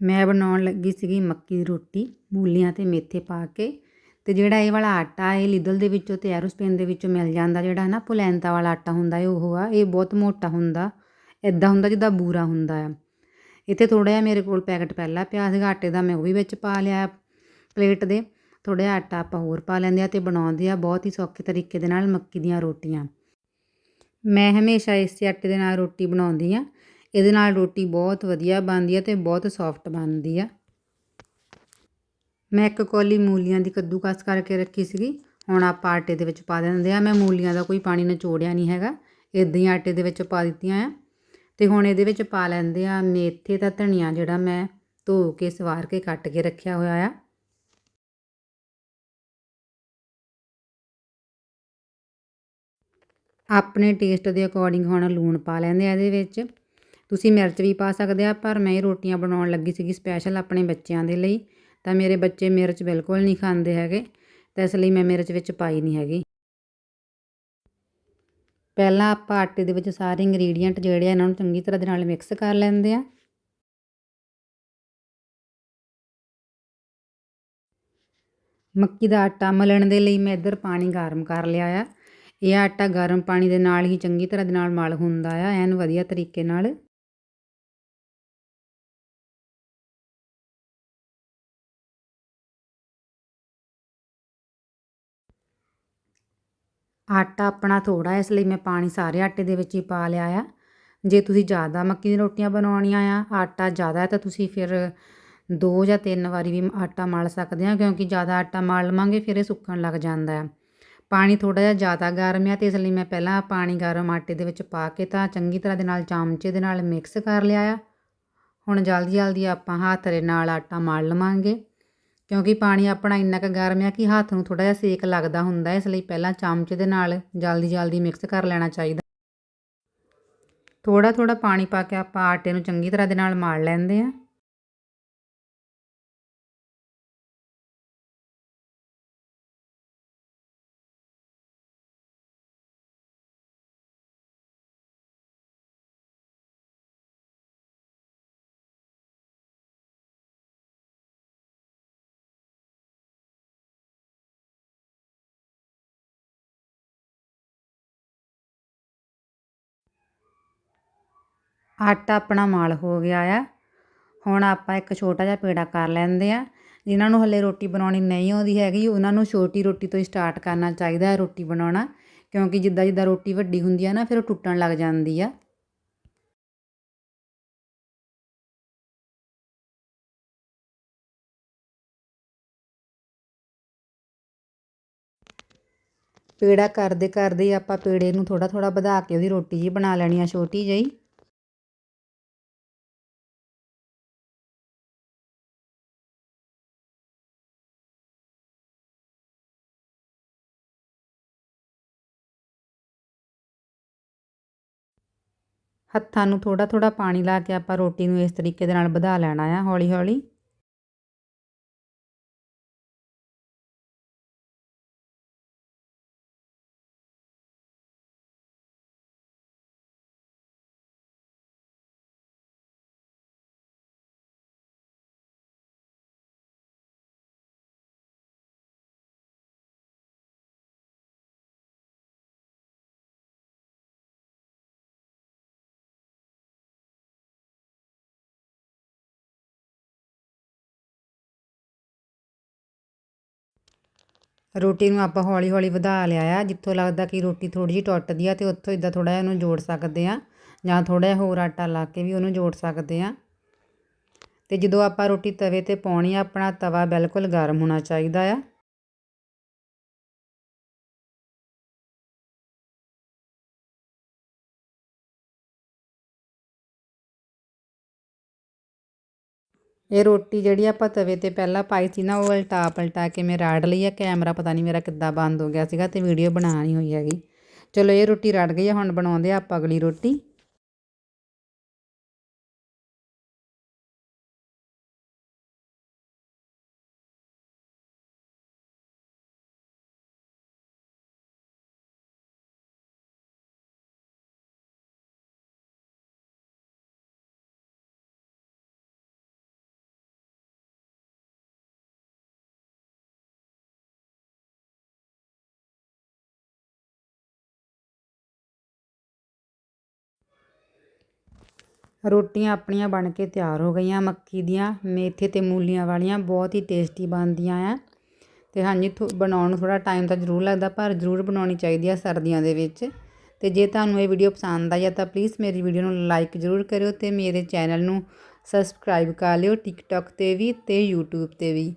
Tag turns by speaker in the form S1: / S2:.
S1: ਮੈਂ ਬਣਾਉਣ ਲੱਗੀ ਸੀਗੀ ਮੱਕੀ ਦੀ ਰੋਟੀ, ਮੂਲੀਆਂ ਅਤੇ ਮੇਥੇ ਪਾ ਕੇ। ਅਤੇ ਜਿਹੜਾ ਇਹ ਵਾਲਾ ਆਟਾ, ਇਹ ਲਿਦਲ ਦੇ ਵਿੱਚੋਂ ਅਤੇ ਐਰੋਸਪੇਨ ਦੇ ਵਿੱਚੋਂ ਮਿਲ ਜਾਂਦਾ ਜਿਹੜਾ ਨਾ ਪੁਲੈਂਤਾ ਵਾਲਾ ਆਟਾ ਹੁੰਦਾ ਹੈ ਉਹ ਆ, ਇਹ ਬਹੁਤ ਮੋਟਾ ਹੁੰਦਾ ਇੱਦਾਂ ਹੁੰਦਾ ਜਿੱਦਾਂ ਬੂਰਾ ਹੁੰਦਾ ਆ। ਇੱਥੇ ਥੋੜ੍ਹਾ ਜਿਹਾ ਮੇਰੇ ਕੋਲ ਪੈਕਟ ਪਹਿਲਾਂ ਪਿਆ ਸੀਗਾ, ਆਟੇ ਦਾ ਮੈਂ ਉਹ ਵੀ ਵਿੱਚ ਪਾ ਲਿਆ ਪਲੇਟ ਦੇ। ਥੋੜ੍ਹਾ ਜਿਹਾ ਆਟਾ ਆਪਾਂ ਹੋਰ ਪਾ ਲੈਂਦੇ ਆ ਅਤੇ ਬਣਾਉਂਦੇ ਆ ਬਹੁਤ ਹੀ ਸੌਖੇ ਤਰੀਕੇ ਦੇ ਨਾਲ ਮੱਕੀ ਦੀਆਂ ਰੋਟੀਆਂ। ਮੈਂ ਹਮੇਸ਼ਾ ਇਸੇ ਆਟੇ ਦੇ ਨਾਲ ਰੋਟੀ ਬਣਾਉਂਦੀ ਆ ਇਹਦੇ ਨਾਲ ਰੋਟੀ ਬਹੁਤ ਵਧੀਆ ਬਣਦੀ ਆ ਅਤੇ ਬਹੁਤ ਸੌਫਟ ਬਣਦੀ ਆ। ਮੈਂ ਇੱਕ ਕੌਲੀ ਮੂਲੀਆਂ ਦੀ ਕੱਦੂਕਸ ਕਰਕੇ ਰੱਖੀ ਸੀਗੀ। ਹੁਣ ਆਪਾਂ ਆਟੇ ਦੇ ਵਿੱਚ ਪਾ ਦਿੰਦੇ ਆ। ਮੈਂ ਮੂਲੀਆਂ ਦਾ ਕੋਈ ਪਾਣੀ ਨਿਚੋੜਿਆ ਨਹੀਂ ਹੈਗਾ। ਇਦਾਂ ਹੀ ਆਟੇ ਦੇ ਵਿੱਚ ਪਾ ਦਿੱਤੀਆਂ ਆ। ਅਤੇ ਹੁਣ ਇਹਦੇ ਵਿੱਚ ਪਾ ਲੈਂਦੇ ਆ ਮੇਥੇ ਦਾ ਧਨੀਆ ਜਿਹੜਾ ਮੈਂ ਧੋ ਕੇ, ਸਵਾਰ ਕੇ ਕੱਟ ਕੇ ਰੱਖਿਆ ਹੋਇਆ ਆ। ਆਪਣੇ ਟੇਸਟ ਦੇ ਅਕੋਰਡਿੰਗ ਹੁਣ ਲੂਣ ਪਾ ਲੈਂਦੇ ਆ ਇਹਦੇ ਵਿੱਚ। ਤੁਸੀਂ ਮਿਰਚ ਵੀ ਪਾ ਸਕਦੇ ਆ, ਪਰ ਮੈਂ ਇਹ ਰੋਟੀਆਂ ਬਣਾਉਣ ਲੱਗੀ ਸੀਗੀ ਸਪੈਸ਼ਲ ਆਪਣੇ ਬੱਚਿਆਂ ਦੇ ਲਈ, ਤਾਂ ਮੇਰੇ ਬੱਚੇ ਮਿਰਚ ਬਿਲਕੁਲ ਨਹੀਂ ਖਾਂਦੇ ਹੈਗੇ, ਤਾਂ ਇਸ ਲਈ ਮੈਂ ਮਿਰਚ ਵਿੱਚ ਪਾਈ ਨਹੀਂ ਹੈਗੀ। ਪਹਿਲਾਂ ਆਪਾਂ ਆਟੇ ਦੇ ਵਿੱਚ ਸਾਰੇ ਇੰਗਰੀਡੀਅੰਟ ਜਿਹੜੇ ਆ, ਇਹਨਾਂ ਨੂੰ ਚੰਗੀ ਤਰ੍ਹਾਂ ਦੇ ਨਾਲ ਮਿਕਸ ਕਰ ਲੈਂਦੇ ਆ। ਮੱਕੀ ਦਾ ਆਟਾ ਮਲਣ ਦੇ ਲਈ ਮੈਂ ਇੱਧਰ ਪਾਣੀ ਗਰਮ ਕਰ ਲਿਆ ਆ। ਇਹ ਆਟਾ ਗਰਮ ਪਾਣੀ ਦੇ ਨਾਲ ਹੀ ਚੰਗੀ ਤਰ੍ਹਾਂ ਦੇ ਨਾਲ ਮਲ ਹੁੰਦਾ ਆ, ਐਨ ਵਧੀਆ ਤਰੀਕੇ ਨਾਲ। ਆਟਾ ਆਪਣਾ ਥੋੜਾ ਇਸ ਲਈ ਮੈਂ ਪਾਣੀ ਸਾਰੇ ਆਟੇ ਦੇ ਵਿੱਚ ਹੀ ਪਾ ਲਿਆ ਆ। ਜੇ ਤੁਸੀਂ ਜ਼ਿਆਦਾ ਮੱਕੀ ਦੀਆਂ ਰੋਟੀਆਂ ਬਣਾਉਣੀਆਂ ਆ, ਆਟਾ ਜ਼ਿਆਦਾ ਹੈ ਤਾਂ ਤੁਸੀਂ ਫਿਰ ਦੋ ਜਾਂ ਤਿੰਨ ਵਾਰੀ ਵੀ ਆਟਾ ਮਲ ਸਕਦੇ ਆ, ਕਿਉਂਕਿ ਜ਼ਿਆਦਾ ਆਟਾ ਮਲ ਲਵਾਂਗੇ ਫਿਰ ਇਹ ਸੁੱਕਣ ਲੱਗ ਜਾਂਦਾ ਹੈ। ਪਾਣੀ ਥੋੜਾ ਜਿਹਾ ਜ਼ਿਆਦਾ ਗਰਮ ਆ ਤੇ ਇਸ ਲਈ ਮੈਂ ਪਹਿਲਾਂ ਪਾਣੀ ਗਰਮ ਆਟੇ ਦੇ ਵਿੱਚ ਪਾ ਕੇ ਤਾਂ ਚੰਗੀ ਤਰ੍ਹਾਂ ਦੇ ਨਾਲ ਚਮਚੇ ਦੇ ਨਾਲ ਮਿਕਸ ਕਰ ਲਿਆ ਆ। ਹੁਣ ਜਲਦੀ ਜਲਦੀ ਆਪਾਂ ਹੱਥ ਦੇ ਨਾਲ ਆਟਾ ਮਲ ਲਵਾਂਗੇ। ਕਿਉਂਕਿ ਪਾਣੀ ਆਪਣਾ ਇੰਨਾ ਕੁ ਗਰਮ ਆ ਕਿ ਹੱਥ ਨੂੰ ਥੋੜਾ ਜਿਹਾ ਸੇਕ ਲੱਗਦਾ ਹੁੰਦਾ, ਇਸ ਲਈ ਪਹਿਲਾਂ ਚਮਚ ਦੇ ਨਾਲ ਜਲਦੀ ਜਲਦੀ ਮਿਕਸ ਕਰ ਲੈਣਾ ਚਾਹੀਦਾ। ਥੋੜਾ ਥੋੜਾ ਪਾਣੀ ਪਾ ਕੇ ਆਪਾਂ ਆਟੇ ਨੂੰ ਚੰਗੀ ਤਰ੍ਹਾਂ ਦੇ ਨਾਲ ਮਲ ਲੈਂਦੇ ਆ ਆਟਾ ਆਪਣਾ ਮਾਲ ਹੋ ਗਿਆ ਆ। ਹੁਣ ਆਪਾਂ ਇੱਕ ਛੋਟਾ ਜਿਹਾ ਪੇੜਾ ਕਰ ਲੈਂਦੇ ਆ। ਜਿਨ੍ਹਾਂ ਨੂੰ ਹਲੇ ਰੋਟੀ ਬਣਾਉਣੀ ਨਹੀਂ ਆਉਂਦੀ ਹੈਗੀ, ਉਹਨਾਂ ਨੂੰ ਛੋਟੀ ਰੋਟੀ ਤੋਂ ਹੀ ਸਟਾਰਟ ਕਰਨਾ ਚਾਹੀਦਾ ਹੈ ਰੋਟੀ ਬਣਾਉਣਾ। ਕਿਉਂਕਿ ਜਿੱਦਾਂ ਜਿੱਦਾਂ ਰੋਟੀ ਵੱਡੀ ਹੁੰਦੀ ਆ ਨਾ, ਫਿਰ ਉਹ ਟੁੱਟਣ ਲੱਗ ਜਾਂਦੀ ਆ। ਪੇੜਾ ਕਰਦੇ ਕਰਦੇ ਆਪਾਂ ਪੇੜੇ ਨੂੰ ਥੋੜਾ ਥੋੜਾ ਵਧਾ ਕੇ ਉਹਦੀ ਰੋਟੀ ਜੀ ਬਣਾ ਲੈਣੀ ਆ, ਛੋਟੀ ਜਿਹੀ। ਹੱਥਾਂ ਨੂੰ ਥੋੜ੍ਹਾ ਥੋੜ੍ਹਾ ਪਾਣੀ ਲਾ ਕੇ ਆਪਾਂ ਰੋਟੀ ਨੂੰ ਇਸ ਤਰੀਕੇ ਦੇ ਨਾਲ ਵਧਾ ਲੈਣਾ ਆ ਹੌਲੀ ਹੌਲੀ ਰੋਟੀ ਨੂੰ ਆਪਾਂ ਹੌਲੀ ਹੌਲੀ ਵਧਾ ਲਿਆ ਆ, ਜਿੱਥੋਂ ਲੱਗਦਾ ਕਿ ਰੋਟੀ ਥੋੜੀ ਜਿਹੀ ਟੁੱਟਦੀ ਆ ਤੇ ਉੱਥੋਂ ਇਦਾਂ ਥੋੜਾ ਜਿਹਾ ਇਹਨੂੰ ਜੋੜ ਸਕਦੇ ਆ ਜਾਂ ਥੋੜਾ ਜਿਹਾ ਹੋਰ ਆਟਾ ਲਾ ਕੇ ਵੀ ਉਹਨੂੰ ਜੋੜ ਸਕਦੇ ਆ। ਤੇ ਜਦੋਂ ਆਪਾਂ ਰੋਟੀ ਤਵੇ ਤੇ ਪਾਉਣੀ ਆ, ਆਪਣਾ ਤਵਾ ਬਿਲਕੁਲ ਗਰਮ ਹੋਣਾ ਚਾਹੀਦਾ ਆ। ਇਹ ਰੋਟੀ ਜਿਹੜੀ ਆਪਾਂ ਤਵੇ ਤੇ ਪਹਿਲਾਂ ਪਾਈ ਸੀ ਨਾ, ਉਹ ਉਲਟਾ ਪਲਟਾ ਕੇ ਮੈਂ ਰਾੜ ਲਈ ਆ, ਕੈਮਰਾ ਪਤਾ ਨਹੀਂ ਮੇਰਾ ਕਿੱਦਾਂ ਬੰਦ ਹੋ ਗਿਆ ਸੀਗਾ ਤੇ ਵੀਡੀਓ ਬਣਾ ਨਹੀਂ ਹੋਈ ਹੈਗੀ। ਚਲੋ ਇਹ ਰੋਟੀ ਰੜ ਗਈ ਆ, ਹੁਣ ਬਣਾਉਂਦੇ ਆ ਆਪਾਂ ਅਗਲੀ ਰੋਟੀ। ਰੋਟੀਆਂ ਆਪਣੀਆਂ ਬਣ ਕੇ ਤਿਆਰ ਹੋ ਗਈਆਂ, ਮੱਕੀ ਦੀਆਂ, ਮੇਥੇ ਅਤੇ ਮੂਲੀਆਂ ਵਾਲੀਆਂ, ਬਹੁਤ ਹੀ ਟੇਸਟੀ ਬਣਦੀਆਂ ਆ। ਅਤੇ ਹਾਂਜੀ, ਥੋ, ਬਣਾਉਣ ਨੂੰ ਥੋੜ੍ਹਾ ਟਾਈਮ ਤਾਂ ਜ਼ਰੂਰ ਲੱਗਦਾ, ਪਰ ਜ਼ਰੂਰ ਬਣਾਉਣੀ ਚਾਹੀਦੀ ਆ ਸਰਦੀਆਂ ਦੇ ਵਿੱਚ। ਅਤੇ ਜੇ ਤੁਹਾਨੂੰ ਇਹ ਵੀਡੀਓ ਪਸੰਦ ਆਈ ਆ ਤਾਂ ਪਲੀਜ਼ ਮੇਰੀ ਵੀਡੀਓ ਨੂੰ ਲਾਈਕ ਜ਼ਰੂਰ ਕਰਿਓ ਅਤੇ ਮੇਰੇ ਚੈਨਲ ਨੂੰ ਸਬਸਕ੍ਰਾਈਬ ਕਰ ਲਿਓ ਟਿਕਟੋਕ 'ਤੇ ਵੀ ਅਤੇ ਯੂਟਿਊਬ 'ਤੇ ਵੀ।